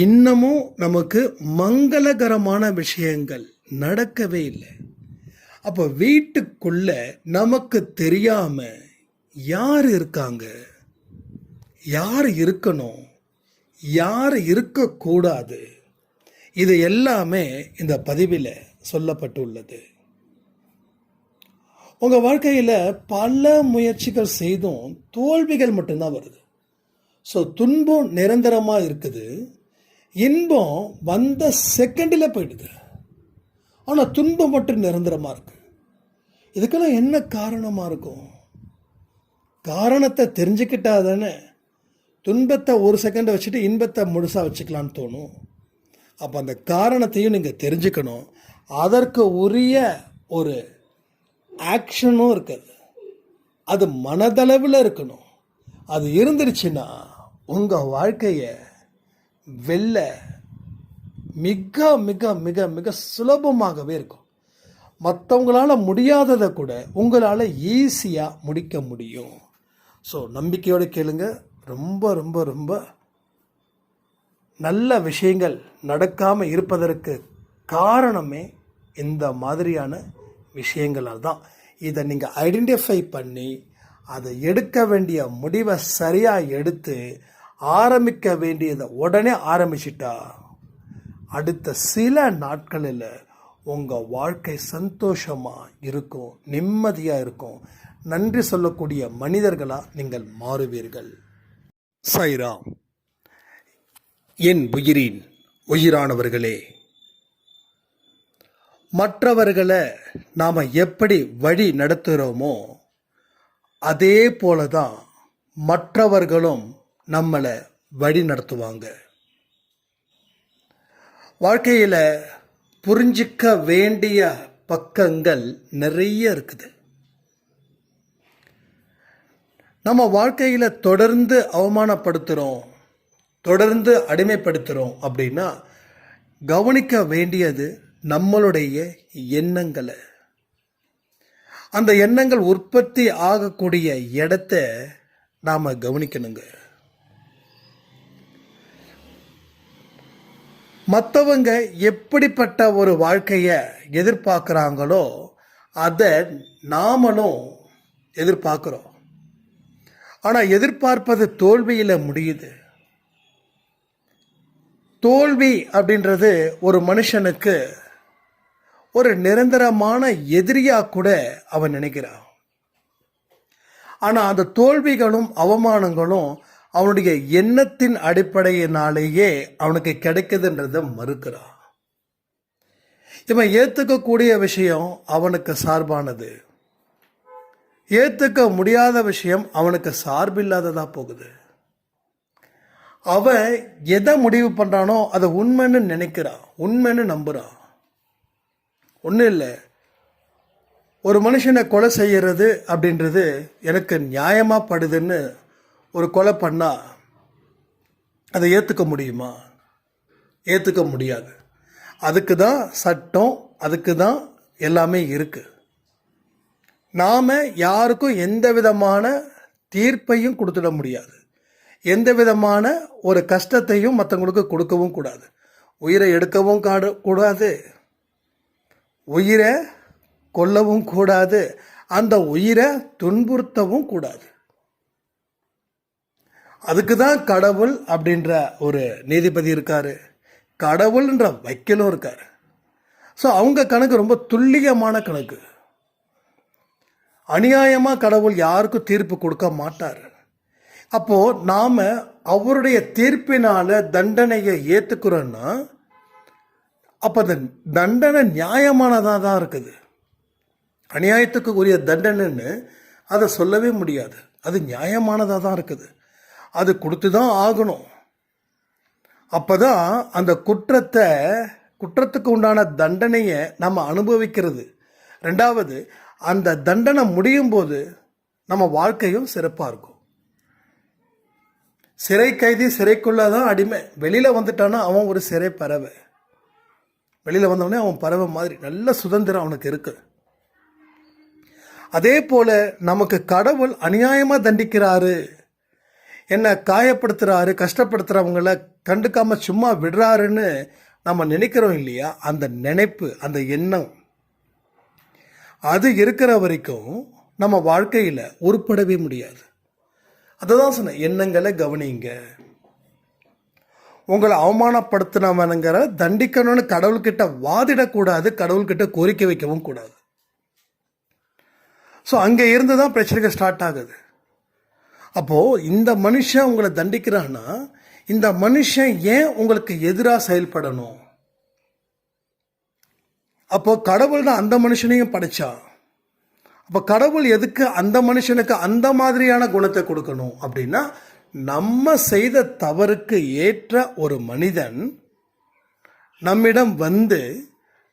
இன்னமும் நமக்கு மங்களகரமான விஷயங்கள் நடக்கவே இல்லை. அப்போ வீட்டுக்குள்ள நமக்கு தெரியாம யார் இருக்காங்க? யார் இருக்கணும்? யார் இருக்கக்கூடாது? இது எல்லாமே இந்த பதிவில் சொல்லப்பட்டுள்ளது. உங்கள் வாழ்க்கையில் பல முயற்சிகள் செய்தும் தோல்விகள் மட்டும்தான் வருது. ஸோ துன்பம் நிரந்தரமாக இருக்குது. இன்பம் வந்த செகண்டில் போயிடுது. ஆனால் துன்பம் மட்டும் நிரந்தரமாக இருக்கு. இதுக்கெல்லாம் என்ன காரணமாக இருக்கும்? காரணத்தை தெரிஞ்சுக்கிட்டா தானே துன்பத்தை ஒரு செகண்டை வச்சுட்டு இன்பத்தை முழுசாக வச்சுக்கலான்னு தோணும். அப்போ அந்த காரணத்தையும் நீங்கள் தெரிஞ்சுக்கணும். அதற்கு உரிய ஒரு ஆக்ஷனும் இருக்குது. அது மனதளவில் இருக்கணும். அது இருந்துருச்சுன்னா உங்கள் வாழ்க்கையை வெல்ல மிக மிக மிக மிக சுலபமாகவே இருக்கும். மற்றவங்களால முடியாததை கூட உங்களால் ஈஸியாக முடிக்க முடியும். ஸோ நம்பிக்கையோடு கேளுங்க. ரொம்ப ரொம்ப ரொம்ப நல்ல விஷயங்கள் நடக்காமல் இருப்பதற்கு காரணமே இந்த மாதிரியான விஷயங்களால் தான். இதை நீங்கள் ஐடென்டிஃபை பண்ணி அதை எடுக்க வேண்டிய முடிவை சரியாக எடுத்து ஆரம்பிக்க வேண்டியதை உடனே ஆரம்பிச்சிட்டா. அடுத்த சில நாட்களில் உங்கள் வாழ்க்கை சந்தோஷமாக இருக்கும் நிம்மதியாக இருக்கும். நன்றி சொல்லக்கூடிய மனிதர்களாக நீங்கள் மாறுவீர்கள். சைராம் என் உயிரின் உயிரானவர்களே மற்றவர்களை நாம் எப்படி வழி நடத்துகிறோமோ அதே போல தான் மற்றவர்களும் நம்மளை வழி நடத்துவாங்க. வாழ்க்கையில் புரிஞ்சிக்க வேண்டிய பக்கங்கள் நிறைய இருக்குது. நம்ம வாழ்க்கையில் தொடர்ந்து அவமானப்படுத்துகிறோம் தொடர்ந்து அடிமைப்படுத்துகிறோம் அப்படின்னா கவனிக்க வேண்டியது நம்மளுடைய எண்ணங்களை. அந்த எண்ணங்கள் உற்பத்தி ஆகக்கூடிய இடத்த நாம் கவனிக்கணுங்க. மற்றவங்க எப்படிப்பட்ட ஒரு வாழ்க்கையை எதிர்பார்க்குறாங்களோ அதை நாமளும் எதிர்பார்க்குறோம். ஆனால் எதிர்பார்ப்பது தோல்வியில் முடியுது. தோல்வி அப்படின்றது ஒரு மனுஷனுக்கு ஒரு நிரந்தரமான எதிரியாக கூட அவன் நினைக்கிறான். ஆனால் அந்த தோல்விகளும் அவமானங்களும் அவனுடைய எண்ணத்தின் அடிப்படையினாலேயே அவனுக்கு கிடைக்குதுன்றதை மறுக்கிறான். இவன் ஏற்றுக்கக்கூடிய விஷயம் அவனுக்கு சார்பானது. ஏற்றுக்க முடியாத விஷயம் அவனுக்கு சார்பில்லாததாக போகுது. அவன் எதை முடிவு பண்ணுறானோ அதை உண்மைன்னு நினைக்கிறான். உண்மைன்னு நம்புகிறான் ஒன்றும் இல்லை. ஒரு மனுஷனை கொலை செய்கிறது அப்படின்றது எனக்கு நியாயமாக படுதுன்னு ஒரு கொலை பண்ணால் அதை ஏற்றுக்க முடியுமா? ஏற்றுக்க முடியாது. அதுக்கு தான் சட்டம் அதுக்கு தான் எல்லாமே இருக்குது நாம் யாருக்கும் எந்த விதமான தீர்ப்பையும் கொடுத்துட முடியாது. எந்த விதமான ஒரு கஷ்டத்தையும் மற்றவங்களுக்கு கொடுக்கவும் கூடாது. உயிரை எடுக்கவும் காடு கூடாது. உயிரை கொல்லவும் கூடாது. அந்த உயிரை துன்புறுத்தவும் கூடாது. அதுக்கு தான் கடவுள் அப்படின்ற ஒரு நீதிபதி இருக்கார். கடவுள்ன்ற வைக்கலும் இருக்கார். ஸோ அவங்க கணக்கு ரொம்ப துல்லியமான கணக்கு. அநியாயமாக கடவுள் யாருக்கும் தீர்ப்பு கொடுக்க மாட்டார். அப்போது நாம் அவருடைய தீர்ப்பினால் தண்டனையை ஏற்றுக்கிறோன்னா அப்போ அந்த தண்டனை நியாயமானதாக தான் இருக்குது. அநியாயத்துக்கு உரிய தண்டனைன்னு அதை சொல்லவே முடியாது. அது நியாயமானதாக தான் இருக்குது. அது கொடுத்து தான் ஆகணும். அப்போ தான் அந்த குற்றத்தை குற்றத்துக்கு உண்டான தண்டனையை நம்ம அனுபவிக்கிறது. ரெண்டாவது அந்த தண்டனை முடியும் போது நம்ம வாழ்க்கையும் சிறப்பாக இருக்கும். சிறை கைதி சிறைக்குள்ளே தான் அடிமை. வெளியில் வந்துட்டானா அவன் ஒரு சிறை பறவை. வெளியில் வந்தவொடனே அவன் பறவை மாதிரி. நல்ல சுதந்திரம் அவனுக்கு இருக்கு. அதே போல் நமக்கு கடவுள் அநியாயமாக தண்டிக்கிறாரு. என்னை காயப்படுத்துகிறாரு கஷ்டப்படுத்துகிறவங்கள கண்டுக்காமல் சும்மா விடுறாருன்னு நம்ம நினைக்கிறோம் இல்லையா? அந்த நினைப்பு அந்த எண்ணம். அது இருக்கிற வரைக்கும் நம்ம வாழ்க்கையில் உருப்படவே முடியாது. அதுதான் சொன்னேன் எண்ணங்களை கவனிங்க. உங்களை அவமானப்படுத்தினவனுங்கிற தண்டிக்கணும்னு கடவுள்கிட்ட வாதிடக்கூடாது கடவுள்கிட்ட கோரிக்கை வைக்கவும் கூடாது. ஸோ அங்கே இருந்து தான் பிரச்சனைகள் ஸ்டார்ட் ஆகுது. அப்போது இந்த மனுஷன் உங்களை தண்டிக்கிறான்னா இந்த மனுஷன் ஏன் உங்களுக்கு எதிராக செயல்படணும்? அப்போ கடவுள் தான் அந்த மனுஷனையும் படைச்சா. அப்போ கடவுள் எதுக்கு அந்த மனுஷனுக்கு அந்த மாதிரியான குணத்தை கொடுக்கணும் அப்படின்னா நம்ம செய்த தவறுக்கு ஏற்ற ஒரு மனிதன் நம்மிடம் வந்து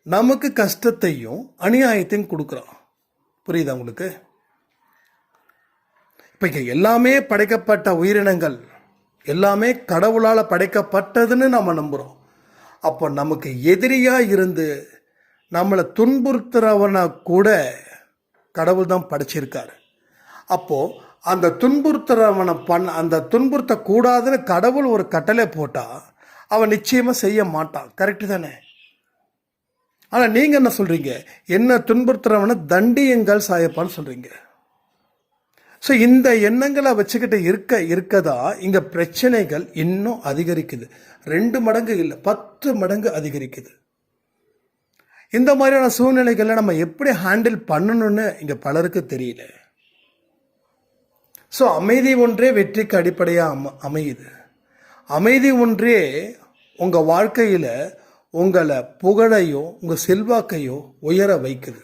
நமக்கு கஷ்டத்தையும் அநியாயத்தையும் கொடுக்குறான். புரியுதா உங்களுக்கு? இப்போ இங்கே எல்லாமே படைக்கப்பட்ட உயிரினங்கள் எல்லாமே கடவுளால் படைக்கப்பட்டதுன்னு நம்ம நம்புகிறோம் அப்போ நமக்கு எதிரியாக இருந்து நம்மளை துன்புறுத்துறவனை கூட கடவுள் தான் படைச்சிருக்காரு. அப்போது அந்த துன்புறுத்துறவனை பண் அந்த துன்புறுத்தக்கூடாதுன்னு கடவுள் ஒரு கட்டளை போட்டால் அவன் நிச்சயமாக செய்ய மாட்டான். கரெக்டு தானே? ஆனால் நீங்கள் என்ன சொல்கிறீங்க என்ன துன்புறுத்துறவனை தண்டியுங்கள் சாயப்பான்னு சொல்கிறீங்க ஸோ இந்த எண்ணங்களை வச்சுக்கிட்டு இருக்க இருக்கதா இங்கே பிரச்சனைகள் இன்னும் அதிகரிக்குது. ரெண்டு மடங்கு இல்லை பத்து மடங்கு அதிகரிக்குது. இந்த மாதிரியான சூழ்நிலைகளை நம்ம எப்படி ஹேண்டில் பண்ணணும்னு இங்கே பலருக்கு தெரியல. ஸோ அமைதி ஒன்றே வெற்றிக்கு அடிப்படையாக அம அமையுது. அமைதி ஒன்றே உங்கள் வாழ்க்கையில் உங்களை புகழையோ உங்கள் செல்வாக்கையோ உயர வைக்குது.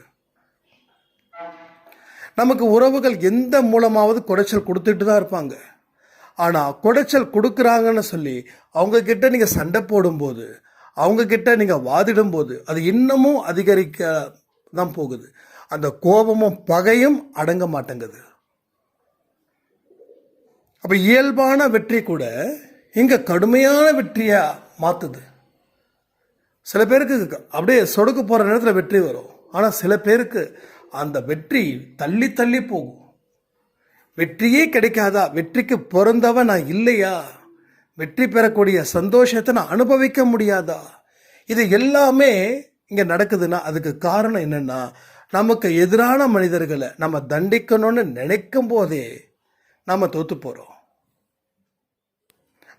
நமக்கு உறவுகள் எந்த மூலமாவது குடைச்சல் கொடுத்துட்டு தான் இருப்பாங்க. ஆனால் குடைச்சல் கொடுக்குறாங்கன்னு சொல்லி அவங்கக்கிட்ட நீங்கள் சண்டை போடும்போது அவங்கக்கிட்ட நீங்கள் வாதிடும் போது அது இன்னமும் அதிகரிக்க தான் போகுது. அந்த கோபமும் பகையும் அடங்க மாட்டேங்குது. அப்போ இயல்பான வெற்றி கூட இங்கே கடுமையான வெற்றியாக மாற்றுது சில பேருக்கு அப்படியே சொடுக்கு போகிற நேரத்தில் வெற்றி வரும். ஆனால் சில பேருக்கு அந்த வெற்றி தள்ளி தள்ளி போகும். வெற்றியே கிடைக்காதா? வெற்றிக்கு பிறந்தவன் நான் இல்லையா? வெற்றி பெறக்கூடிய சந்தோஷத்தை நான் அனுபவிக்க முடியாதா? இது எல்லாமே இங்கே நடக்குதுன்னா அதுக்கு காரணம் என்னென்னா நமக்கு எதிரான மனிதர்களை நம்ம தண்டிக்கணும்னு நினைக்கும் போதே நம்ம தோற்று போகிறோம்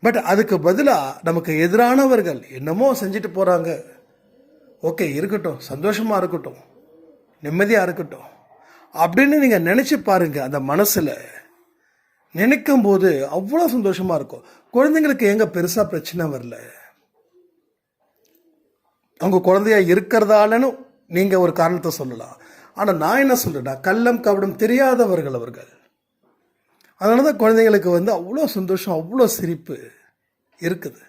பட் அதுக்கு பதிலாக நமக்கு எதிரானவர்கள் என்னமோ செஞ்சுட்டு போகிறாங்க ஓகே இருக்கட்டும். சந்தோஷமாக இருக்கட்டும். நிம்மதியாக இருக்கட்டும். அப்படின்னு நீங்கள் நினச்சி பாருங்கள் அந்த மனசில். நினைக்கும் போது அவ்வளோ சந்தோஷமாக இருக்கும். குழந்தைங்களுக்கு எங்கே பெருசாக பிரச்சனை வரல? அவங்க குழந்தையா இருக்கிறதாலன்னு நீங்கள் ஒரு காரணத்தை சொல்லலாம். ஆனால் நான் என்ன சொல்கிறேன்னா கள்ளம் கபடம் தெரியாதவர்கள் அவர்கள். அதனால தான் குழந்தைங்களுக்கு வந்து அவ்வளோ சந்தோஷம் அவ்வளோ சிரிப்பு இருக்குது.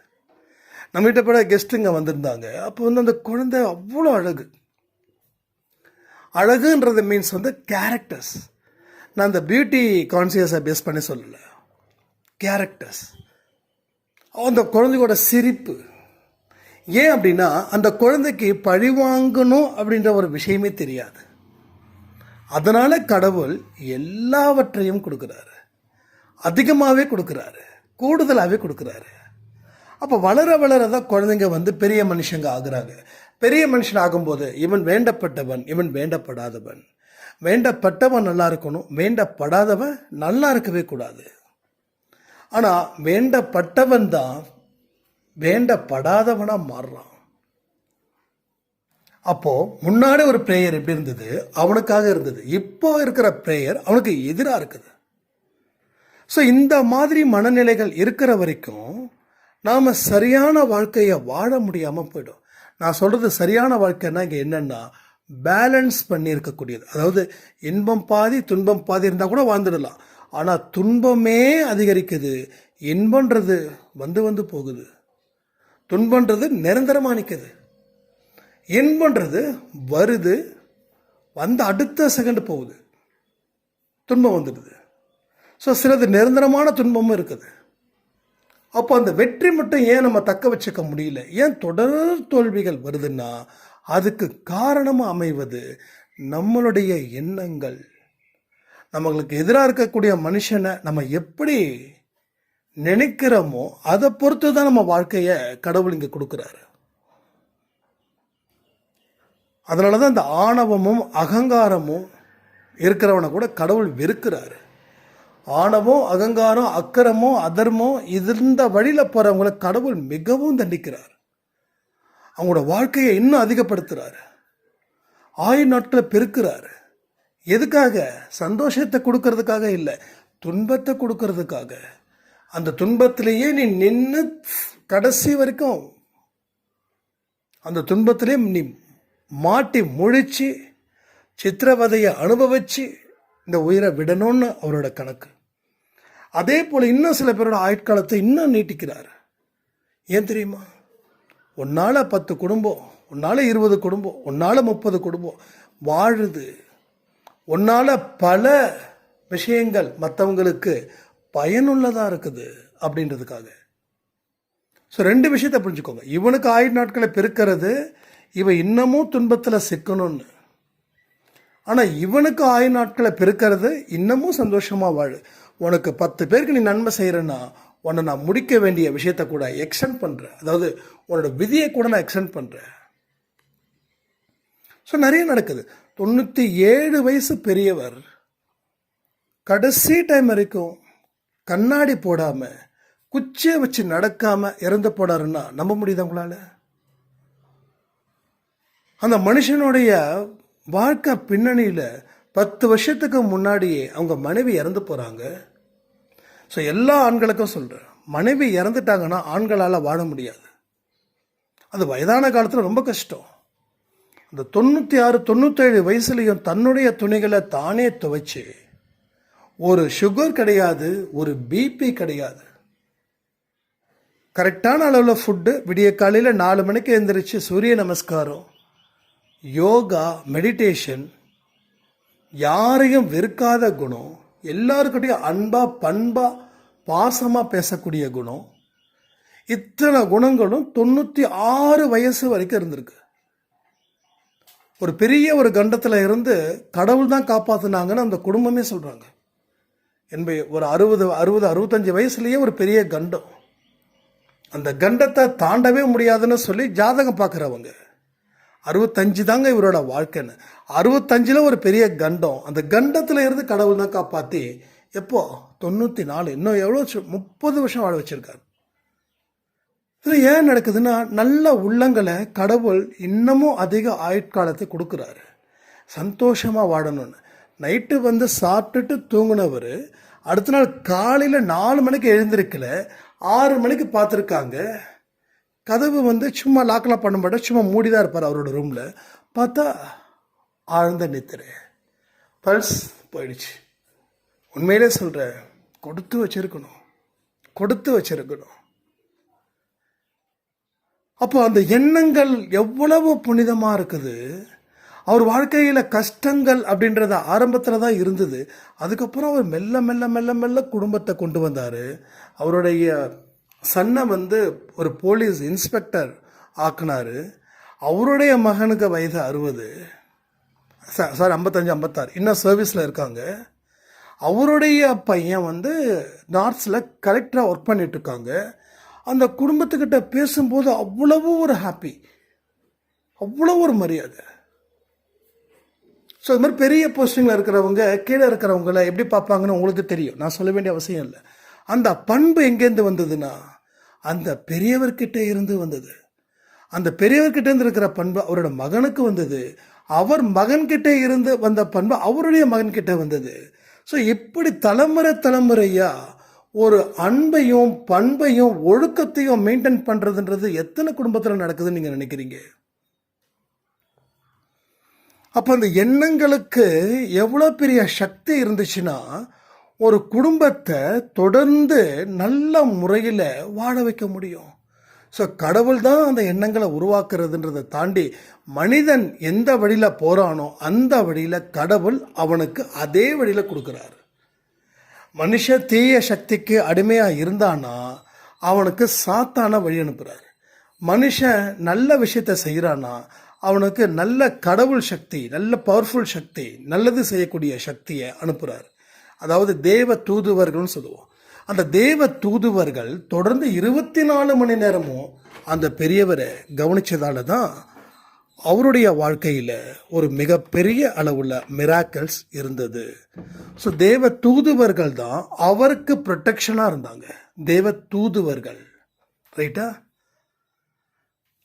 நம்மகிட்ட கூட கெஸ்ட்டுங்க வந்திருந்தாங்க. அப்போ வந்து அந்த குழந்தை அவ்வளோ அழகு. அழகுன்றது மீன்ஸ் வந்து கேரக்டர்ஸ் நான் அந்த பியூட்டி கான்சியஸை பேஸ் பண்ணி சொல்லலை. கேரக்டர்ஸ் அந்த குழந்தையோட சிரிப்பு. ஏன் அப்படின்னா அந்த குழந்தைக்கு பழி வாங்கணும் அப்படின்ற ஒரு விஷயமே தெரியாது. அதனால் கடவுள் எல்லாவற்றையும் கொடுக்குறாரு. அதிகமாகவே கொடுக்குறாரு. கூடுதலாகவே கொடுக்குறாரு. அப்போ வளர வளர தான் குழந்தைங்க வந்து பெரிய மனுஷங்க ஆகுறாங்க. பெரிய மனுஷன் ஆகும்போது இவன் வேண்டப்பட்டவன் இவன் வேண்டப்படாதவன். வேண்டப்பட்டவன் நல்லா இருக்கணும் வேண்டப்படாதவன் நல்லா இருக்கவே கூடாது. ஆனால் வேண்டப்பட்டவன் தான் வேண்டப்படாதவனாக மாறுறான். அப்போ முன்னாடி ஒரு ப்ரேயர் எப்படி இருந்தது? அவனுக்காக இருந்தது. இப்போ இருக்கிற ப்ரேயர் அவனுக்கு எதிராக இருக்குது. ஸோ இந்த மாதிரி மனநிலைகள் இருக்கிற வரைக்கும் நாம் சரியான வாழ்க்கையை வாழ முடியாமல் போயிடும். நான் சொல்கிறது சரியான வாழ்க்கைன்னா இங்கே என்னென்னா பேலன்ஸ் பண்ணி இருக்கக்கூடியது அதாவது இன்பம் பாதி துன்பம் பாதி இருந்தால் கூட வாழ்ந்துடலாம். ஆனால் துன்பமே அதிகரிக்குது. இன்பன்றது வந்து வந்து போகுது. துன்பன்றது நிரந்தரமாக நிற்குது இன்பன்றது வருது. வந்து அடுத்த செகண்ட் போகுது. துன்பம் வந்துடுது. ஸோ சிலது நிரந்தரமான துன்பமும் இருக்குது. அப்போ அந்த வெற்றி மட்டும் ஏன் நம்ம தக்க வச்சுக்க முடியல? ஏன் தொடர் தோல்விகள் வருதுன்னா அதுக்கு காரணமாக அமைவது நம்மளுடைய எண்ணங்கள். நம்மளுக்கு எதிராக இருக்கக்கூடிய மனுஷனை நம்ம எப்படி நினைக்கிறோமோ அதை பொறுத்து தான் நம்ம வாழ்க்கையை கடவுள் இங்கே கொடுக்குறாரு. அதனால தான் இந்த ஆணவமும் அகங்காரமும் இருக்கிறவனை கூட கடவுள் வெறுக்கிறாரு. ஆணவம் அகங்காரம் அக்கரமோ அதர்மோ இருந்த வழியில் போகிறவங்கள கடவுள் மிகவும் தண்டிக்கிறார். அவங்களோட வாழ்க்கையை இன்னும் அதிகப்படுத்துகிறார் ஆயுள் நாட்களை பெருக்கிறாரு. எதுக்காக? சந்தோஷத்தை கொடுக்கறதுக்காக இல்லை துன்பத்தை கொடுக்கறதுக்காக. அந்த துன்பத்திலேயே நீ நின்று கடைசி வரைக்கும் அந்த துன்பத்திலே நீ மாட்டி முழிச்சு சித்திரவதையை அனுபவிச்சு இந்த உயிரை விடணும்னு அவரோட கணக்கு. அதே போல் இன்னும் சில பேரோட ஆயுட்காலத்தை இன்னும் நீட்டிக்கிறார். ஏன் தெரியுமா? ஒன்னால் பத்து குடும்பம் உன்னால இருபது குடும்பம் உன்னால முப்பது குடும்பம் வாழுது. ஒன்னால் பல விஷயங்கள் மற்றவங்களுக்கு பயனுள்ளதாக இருக்குது அப்படின்றதுக்காக. ஸோ ரெண்டு விஷயத்தை புரிஞ்சுக்கோங்க. இவனுக்கு ஆயுள் நாட்களை பெருக்கிறது இவன் இன்னமும் துன்பத்தில் சிக்கணும்னு. ஆனால் இவனுக்கு ஆயுள் நாட்களை பெருக்கிறது இன்னமும் சந்தோஷமாக வாழு. உனக்கு பத்து பேருக்கு நீ நன்மை செய்கிறேன்னா உன்னை நான் முடிக்க வேண்டிய விஷயத்த கூட எக்ஸ்டெண்ட் பண்ணுறேன் அதாவது உன்னோட விதியை கூட நான் எக்ஸ்டெண்ட் பண்ணுறேன் ஸோ நிறைய நடக்குது. தொண்ணூற்றி ஏழு வயசு பெரியவர் கடைசி டைம் வரைக்கும் கண்ணாடி போடாமல் குச்சியை வச்சு நடக்காமல் இறந்து போனாருன்னா நம்ப முடியுதா உங்களால? அந்த மனுஷனுடைய வாழ்க்கை பின்னணியில் பத்து வருஷத்துக்கு முன்னாடியே அவங்க மனைவி இறந்து போகிறாங்க ஸோ எல்லா ஆண்களுக்கும் சொல்கிறேன் மனைவி இறந்துட்டாங்கன்னா ஆண்களால் வாழ முடியாது. அது வயதான காலத்தில் ரொம்ப கஷ்டம். அந்த தொண்ணூற்றி ஆறு தொண்ணூற்றேழு வயசுலேயும் தன்னுடைய துணிகளை தானே துவைச்சு ஒரு சுகர் கிடையாது ஒரு பிபி கிடையாது. கரெக்டான அளவில் ஃபுட்டு விடிய காலையில் நாலு மணிக்கு எழுந்திரிச்சு சூரிய நமஸ்காரம் யோகா மெடிடேஷன் யாரையும் வெறுக்காத குணம் எல்லாருக்கிட்டையும் அன்பாக பண்பாக பாசமாக பேசக்கூடிய குணம் இத்தனை குணங்களும் தொண்ணூற்றி ஆறு வயசு வரைக்கும் இருந்திருக்கு. ஒரு பெரிய ஒரு கண்டத்தில் இருந்து கடவுள் தான் காப்பாற்றினாங்கன்னு அந்த குடும்பமே சொல்கிறாங்க என்பது ஒரு அறுபது அறுபது அறுபத்தஞ்சு வயசுலேயே ஒரு பெரிய கண்டம். அந்த கண்டத்தை தாண்டவே முடியாதுன்னு சொல்லி ஜாதகம் பார்க்குறவங்க. அறுபத்தஞ்சு தாங்க இவரோட வாழ்க்கைன்னு. அறுபத்தஞ்சில் ஒரு பெரிய கண்டம். அந்த கண்டத்தில் இருந்து கடவுள் தான் காப்பாற்றி எப்போ? தொண்ணூற்றி நாலு இன்னும் எவ்வளோ முப்பது வருஷம் வாழ வச்சுருக்காரு. இதில் ஏன் நடக்குதுன்னா நல்ல உள்ளங்களை கடவுள் இன்னமும் அதிக ஆயுட்காலத்தை கொடுக்குறாரு. சந்தோஷமாக வாழணும்னு. நைட்டு வந்து சாப்பிட்டுட்டு தூங்கினவர் அடுத்த நாள் காலையில் நாலு மணிக்கு எழுந்திருக்கல ஆறு மணிக்கு பார்த்துருக்காங்க. கதவு வந்து சும்மா லாக்கெலாம் பண்ண மாட்டேன் சும்மா மூடி தான் இருப்பார் அவரோட ரூமில் பார்த்தா ஆழ்ந்த நித்திரை. பல்ஸ் போயிடுச்சு. உண்மையிலே சொல்கிறேன் கொடுத்து வச்சுருக்கணும். கொடுத்து வச்சிருக்கணும். அப்போ அந்த எண்ணங்கள் எவ்வளவு புனிதமாக இருக்குது? அவர் வாழ்க்கையில் கஷ்டங்கள் அப்படின்றத ஆரம்பத்தில் தான் இருந்தது. அதுக்கப்புறம் அவர் மெல்ல மெல்ல மெல்ல மெல்ல குடும்பத்தை கொண்டு வந்தார். அவருடைய சன்னை வந்து ஒரு போலீஸ் இன்ஸ்பெக்டர் ஆக்குனாரு. அவருடைய மகனுக்கு வயது அறுபது. சார் ஐம்பத்தஞ்சு ஐம்பத்தாறு. இன்னும் சர்வீஸில் இருக்காங்க. அவருடைய பையன் வந்து நார்த்ஸில் கலெக்டராக ஒர்க் பண்ணிகிட்ருக்காங்க அந்த குடும்பத்துக்கிட்ட பேசும்போது அவ்வளவு ஒரு ஹாப்பி அவ்வளோ ஒரு மரியாதை. ஸோ இது மாதிரி பெரிய போஸ்டிங்கில் இருக்கிறவங்க கீழே இருக்கிறவங்கள எப்படி பார்ப்பாங்கன்னு உங்களுக்கு தெரியும். நான் சொல்ல வேண்டிய அவசியம் இல்லை. அந்த பண்பு எங்கேருந்து வந்ததுன்னா அந்த பெரியவர்கிட்ட இருந்து வந்தது. அந்த பெரியவர்கிட்ட இருந்து இருக்கிற பண்பு அவரோட மகனுக்கு வந்தது. அவர் மகன்கிட்ட இருந்து வந்த பண்பு அவருடைய மகன்கிட்ட வந்தது. ஸோ இப்படி தலைமுறை தலைமுறையா ஒரு அன்பையும் பண்பையும் ஒழுக்கத்தையும் மெயின்டைன் பண்ணுறதுன்றது எத்தனை குடும்பத்தில் நடக்குதுன்னு நீங்கள் நினைக்கிறீங்க? அப்போ அந்த எண்ணங்களுக்கு எவ்வளோ பெரிய சக்தி இருந்துச்சுன்னா ஒரு குடும்பத்தை தொடர்ந்து நல்ல முறையில் வாழ வைக்க முடியும். ஸோ கடவுள் தான் அந்த எண்ணங்களை உருவாக்குறதுன்றதை தாண்டி மனிதன் எந்த வழியில் போகிறானோ அந்த வழியில் கடவுள் அவனுக்கு அதே வழியில் கொடுக்குறாரு. மனுஷ தீய சக்திக்கு அடிமையாக இருந்தானா அவனுக்கு சாத்தான வழி அனுப்புகிறார் மனுஷன் நல்ல விஷயத்தை செய்கிறானா அவனுக்கு நல்ல கடவுள் சக்தி நல்ல பவர்ஃபுல் சக்தி நல்லது செய்யக்கூடிய சக்தியை அனுப்புகிறார் அதாவது தேவ தூதுவர்கள்னு சொல்லுவோம். அந்த தேவ தூதுவர்கள் தொடர்ந்து இருபத்தி நாலு மணி நேரமும் அந்த பெரியவரை கவனிச்சதால தான் அவருடைய வாழ்க்கையில் ஒரு மிகப்பெரிய அளவுள்ள மிராக்கல்ஸ் இருந்தது. ஸோ தேவ தூதுவர்கள் தான் அவருக்கு ப்ரொட்டெக்ஷனாக இருந்தாங்க. தேவ தூதுவர்கள். ரைட்டா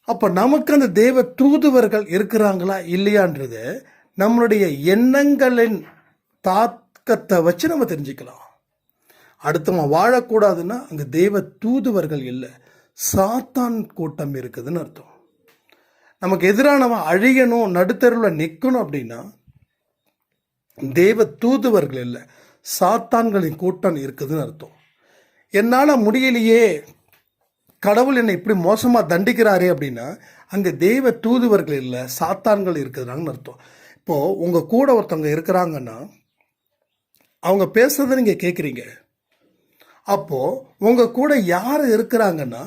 அப்போ நமக்கு அந்த தேவ தூதுவர்கள் இருக்கிறாங்களா இல்லையான்றது நம்மளுடைய எண்ணங்களின் தாத் தாக்கத்தை வச்சு நம்ம தெரிஞ்சுக்கலாம். அடுத்தவன் வாழக்கூடாதுன்னா அங்கே தெய்வ தூதுவர்கள் இல்லை. சாத்தான் கூட்டம் இருக்குதுன்னு அர்த்தம். நமக்கு எதிரானவன் அழியணும் நடுத்தருவில் நிற்கணும் அப்படின்னா தெய்வ தூதுவர்கள் இல்லை. சாத்தான்களின் கூட்டம் இருக்குதுன்னு அர்த்தம். என்னால் முடியலையே. கடவுள் என்னை இப்படி மோசமாக தண்டிக்கிறாரே அப்படின்னா அங்கே தெய்வ தூதுவர்கள் இல்லை சாத்தான்கள் இருக்குதுறாங்கன்னு அர்த்தம். இப்போது உங்கள் கூட ஒருத்தவங்க இருக்கிறாங்கன்னா அவங்க பேசுறதை நீங்கள் கேட்குறீங்க அப்போது உங்கள் கூட யார் இருக்கிறாங்கன்னா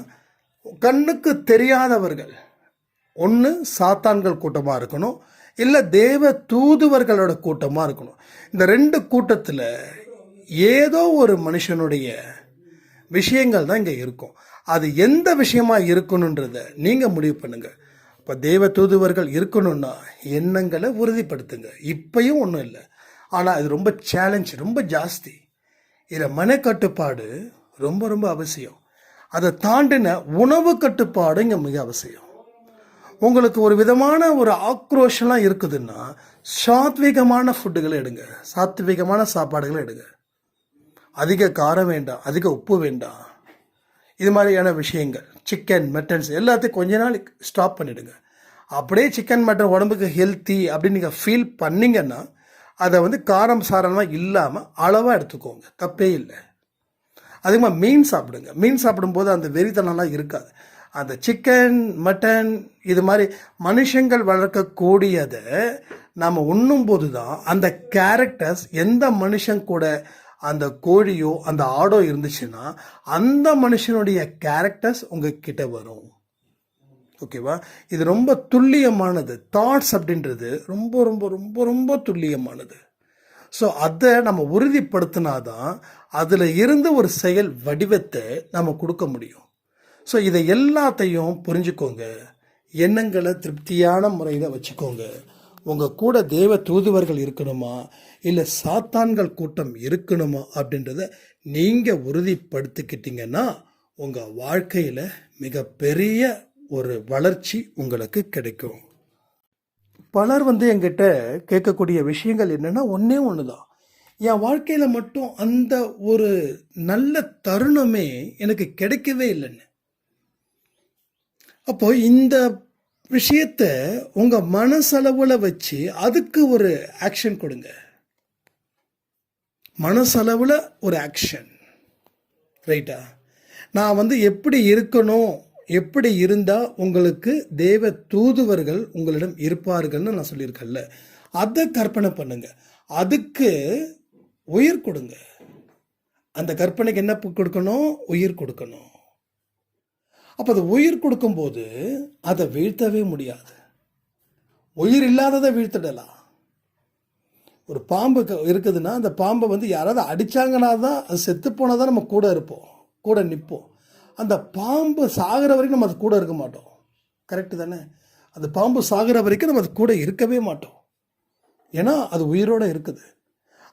கண்ணுக்கு தெரியாதவர்கள். ஒன்று சாத்தான்கள் கூட்டமாக இருக்கணும். இல்லை தேவ தூதுவர்களோட கூட்டமாக இருக்கணும். இந்த ரெண்டு கூட்டத்தில் ஏதோ ஒரு மனுஷனுடைய விஷயங்கள் தான் இங்கே இருக்கும். அது எந்த விஷயமா இருக்கணுன்றத நீங்கள் முடிவு பண்ணுங்கள் இப்போ தேவ தூதுவர்கள் இருக்கணும்னா எண்ணங்களை உறுதிப்படுத்துங்க. இப்பையும் ஒன்றும் இல்லை. ஆனால் அது ரொம்ப சேலஞ்ச் ரொம்ப ஜாஸ்தி. இதில் மனக்கட்டுப்பாடு ரொம்ப ரொம்ப அவசியம். அதை தாண்டின உணவு கட்டுப்பாடு இங்கே மிக அவசியம். உங்களுக்கு ஒரு விதமான ஒரு ஆக்ரோஷம்லாம் இருக்குதுன்னா சாத்விகமான ஃபுட்டுகளை எடுங்க. சாத்விகமான சாப்பாடுகளை எடுங்க. அதிக காரம் வேண்டாம் அதிக உப்பு வேண்டாம். இது மாதிரியான விஷயங்கள் சிக்கன் மட்டன்ஸ் எல்லாத்தையும் கொஞ்ச நாள் ஸ்டாப் பண்ணிவிடுங்க அப்படியே சிக்கன் மட்டன் உடம்புக்கு ஹெல்த்தி அப்படின்னு நீங்கள் ஃபீல் பண்ணீங்கன்னா அதை வந்து காரம் சாரமாக இல்லாமல் அளவாக எடுத்துக்கோங்க. தப்பே இல்லை. அதிகமாக மீன் சாப்பிடுங்க. மீன் சாப்பிடும்போது அந்த வெறித்தனம்லாம் இருக்காது. அந்த சிக்கன் மட்டன் இது மாதிரி மனுஷங்கள் வளர்க்கக்கூடியதை நம்ம உண்ணும்போது தான் அந்த கேரக்டர்ஸ் எந்த மனுஷன் கூட அந்த கோழியோ அந்த ஆடோ இருந்துச்சுன்னா அந்த மனுஷனுடைய கேரக்டர்ஸ் உங்ககிட்ட வரும். ஓகேவா இது ரொம்ப துல்லியமானது. தாட்ஸ் அப்படின்றது ரொம்ப ரொம்ப ரொம்ப ரொம்ப துல்லியமானது. ஸோ அதை நம்ம உறுதிப்படுத்தினாதான் அதில் இருந்து ஒரு செயல் வடிவத்தை நம்ம கொடுக்க முடியும். ஸோ இதை எல்லாத்தையும் புரிஞ்சுக்கோங்க. எண்ணங்களை திருப்தியான முறையில் வச்சுக்கோங்க. உங்கள் கூட தேவ தூதுவர்கள் இருக்கணுமா? இல்லை சாத்தான்கள் கூட்டம் இருக்கணுமா? அப்படின்றத நீங்கள் உறுதிப்படுத்திக்கிட்டீங்கன்னா உங்கள் வாழ்க்கையில் மிகப்பெரிய ஒரு வளர்ச்சி உங்களுக்கு கிடைக்கும். பலர் வந்து எங்கிட்ட கேட்கக்கூடிய விஷயங்கள் என்னென்னா ஒன்றே ஒன்று தான் என் வாழ்க்கையில் மட்டும் அந்த ஒரு நல்ல தருணமே எனக்கு கிடைக்கவே இல்லைன்னு. அப்போ இந்த விஷயத்த உங்கள் மனசளவில் வச்சு அதுக்கு ஒரு ஆக்ஷன் கொடுங்க. மனசளவில் ஒரு ஆக்ஷன் ரைட்டா நான் வந்து எப்படி இருக்கணும்? எப்படி இருந்தால் உங்களுக்கு தேவ தூதுவர்கள் உங்களிடம் இருப்பார்கள்னு நான் சொல்லியிருக்கேன்ல. அதை கற்பனை பண்ணுங்க. அதுக்கு உயிர் கொடுங்க. அந்த கற்பனைக்கு என்ன கொடுக்கணும்? உயிர் கொடுக்கணும். அப்போ அது உயிர் கொடுக்கும்போது அதை வீழ்த்தவே முடியாது. உயிர் இல்லாததை வீழ்த்திடலாம். ஒரு பாம்பு இருக்குதுன்னா அந்த பாம்பை வந்து யாராவது அடிச்சாங்கன்னா தான் அது செத்து போனால் தான் நம்ம கூட இருப்போம். கூட நிற்போம் அந்த பாம்பு சாகிற வரைக்கும் நம்ம அது கூட இருக்க மாட்டோம். கரெக்டு தானே? அந்த பாம்பு சாகிற வரைக்கும் நம்ம அது கூட இருக்கவே மாட்டோம். ஏன்னா அது உயிரோடு இருக்குது.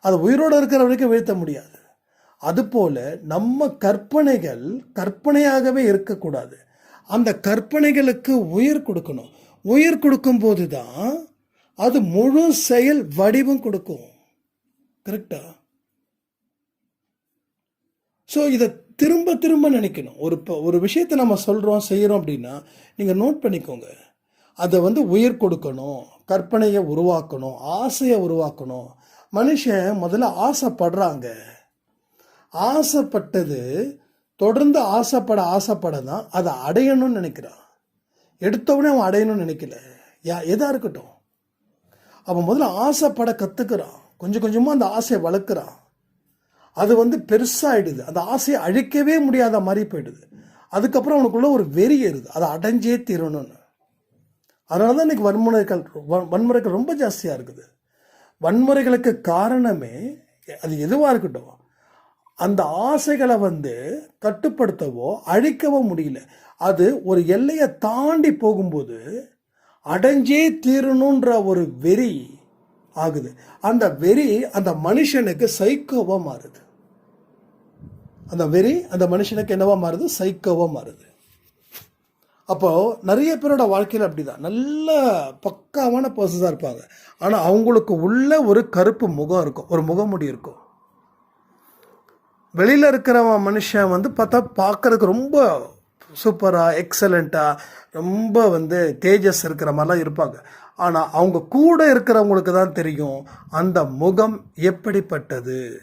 அது உயிரோடு இருக்கிற வரைக்கும் வீழ்த்த முடியாது. அதுபோல் நம்ம கற்பனைகள் கற்பனையாகவே இருக்கக்கூடாது. அந்த கற்பனைகளுக்கு உயிர் கொடுக்கணும். உயிர் கொடுக்கும்போது தான் அது முழு செயல் வடிவம் கொடுக்கும். கரெக்டா ஸோ இதை திரும்ப திரும்ப நினைக்கணும். ஒரு இப்போ ஒரு விஷயத்தை நம்ம சொல்கிறோம் செய்கிறோம் அப்படின்னா நீங்கள் நோட் பண்ணிக்கோங்க. அதை வந்து உயிர் கொடுக்கணும் கற்பனையை உருவாக்கணும் ஆசையை உருவாக்கணும். மனுஷன் முதல்ல ஆசைப்படுறாங்க. ஆசைப்பட்டது தொடர்ந்து ஆசைப்பட ஆசைப்பட தான் அதை அடையணும்னு நினைக்கிறான். எடுத்தவொடனே அவன் அடையணும்னு நினைக்கல. யா எதாக இருக்கட்டும். அவன் முதல்ல ஆசைப்பட கற்றுக்கிறான் கொஞ்சம் கொஞ்சமாக அந்த ஆசையை வளர்க்குறான். அது வந்து பெருசாகிடுது அந்த ஆசையை அழிக்கவே முடியாத மாதிரி போயிடுது. அதுக்கப்புறம் அவனுக்குள்ள ஒரு வெறி ஏறுது. அதை அடைஞ்சே தீரணும்னு. அதனால தான் இன்னைக்கு வன்முறைகள் வன்முறைகள் ரொம்ப ஜாஸ்தியாக இருக்குது. வன்முறைகளுக்கு காரணமே அது எதுவாக இருக்கட்டும் அந்த ஆசைகளை வந்து கட்டுப்படுத்தவோ அழிக்கவோ முடியல. அது ஒரு எல்லையை தாண்டி போகும்போது அடைஞ்சே தீரணுன்ற ஒரு வெறி ஆகுது. அந்த வெறி அந்த மனுஷனுக்கு சைக்கோவாக மாறுது. அந்த வெறி அந்த மனுஷனுக்கு என்னவா மாறுது? சைக்கோவாக மாறுது. அப்போது நிறைய பேரோட வாழ்க்கையில் அப்படிதான். நல்ல பக்காவான பர்சன்ஸாக இருப்பாங்க. ஆனால் அவங்களுக்கு உள்ள ஒரு கருப்பு முகம் இருக்கும். ஒரு முகமுடி இருக்கும். வெளியில் இருக்கிறவன் மனுஷன் வந்து பார்த்தா பார்க்குறதுக்கு ரொம்ப சூப்பராக எக்ஸலண்ட்டாக ரொம்ப வந்து தேஜஸ் இருக்கிற மாதிரிலாம் இருப்பாங்க. ஆனால் அவங்க கூட இருக்கிறவங்களுக்கு தான் தெரியும் அந்த முகம் எப்படிப்பட்டது.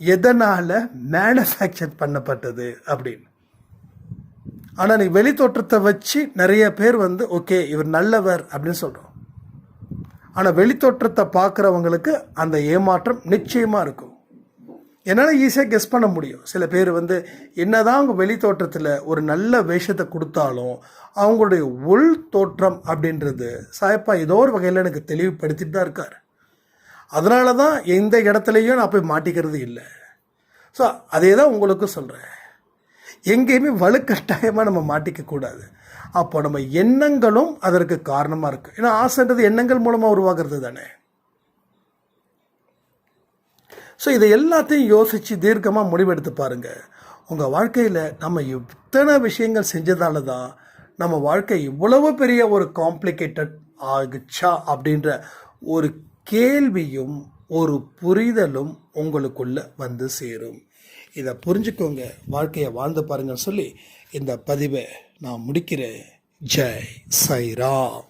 எதனால் மேனுஃபேக்சர் பண்ணப்பட்டது அப்படின்னு. ஆனால் நீ வெளி தோற்றத்தை வச்சு நிறைய பேர் வந்து ஓகே இவர் நல்லவர் அப்படின்னு சொல்கிறோம் ஆனால் வெளி தோற்றத்தை பார்க்குறவங்களுக்கு அந்த ஏமாற்றம் நிச்சயமாக இருக்கும். என்னால் ஈஸியாக கெஸ் பண்ண முடியும். சில பேர் வந்து என்னதான் அவங்க வெளி தோற்றத்தில் ஒரு நல்ல வேஷத்தை கொடுத்தாலும் அவங்களுடைய உள் தோற்றம் அப்படின்றது சாயப்பா ஏதோ ஒரு வகையில் எனக்கு தெளிவுபடுத்திட்டு தான் இருக்கார். அதனால தான் எந்த இடத்துலையும் நான் போய் மாட்டிக்கிறது இல்லை. ஸோ அதே தான் உங்களுக்கும் சொல்கிறேன் எங்கேயுமே வலுக்கட்டாயமாக நம்ம மாட்டிக்கக்கூடாது அப்போ நம்ம எண்ணங்களும் அதற்கு காரணமாக இருக்குது ஏன்னா ஆசைன்றது எண்ணங்கள் மூலமாக உருவாகிறது தானே. ஸோ இதை எல்லாத்தையும் யோசித்து தீர்க்கமாக முடிவெடுத்து பாருங்கள் உங்கள் வாழ்க்கையில் நம்ம இத்தனை விஷயங்கள் செஞ்சதால தான் நம்ம வாழ்க்கை இவ்வளவு பெரிய ஒரு காம்ப்ளிகேட்டட் ஆகுச்சா அப்படின்ற ஒரு கேள்வியும் ஒரு புரிதலும் உங்களுக்குள்ள வந்து சேரும். இதை புரிஞ்சுக்கோங்க. வாழ்க்கையை வாழ்ந்து பாருங்கன்னு சொல்லி இந்த பதிவை நான் முடிக்கிறேன். ஜெய் சைராம்.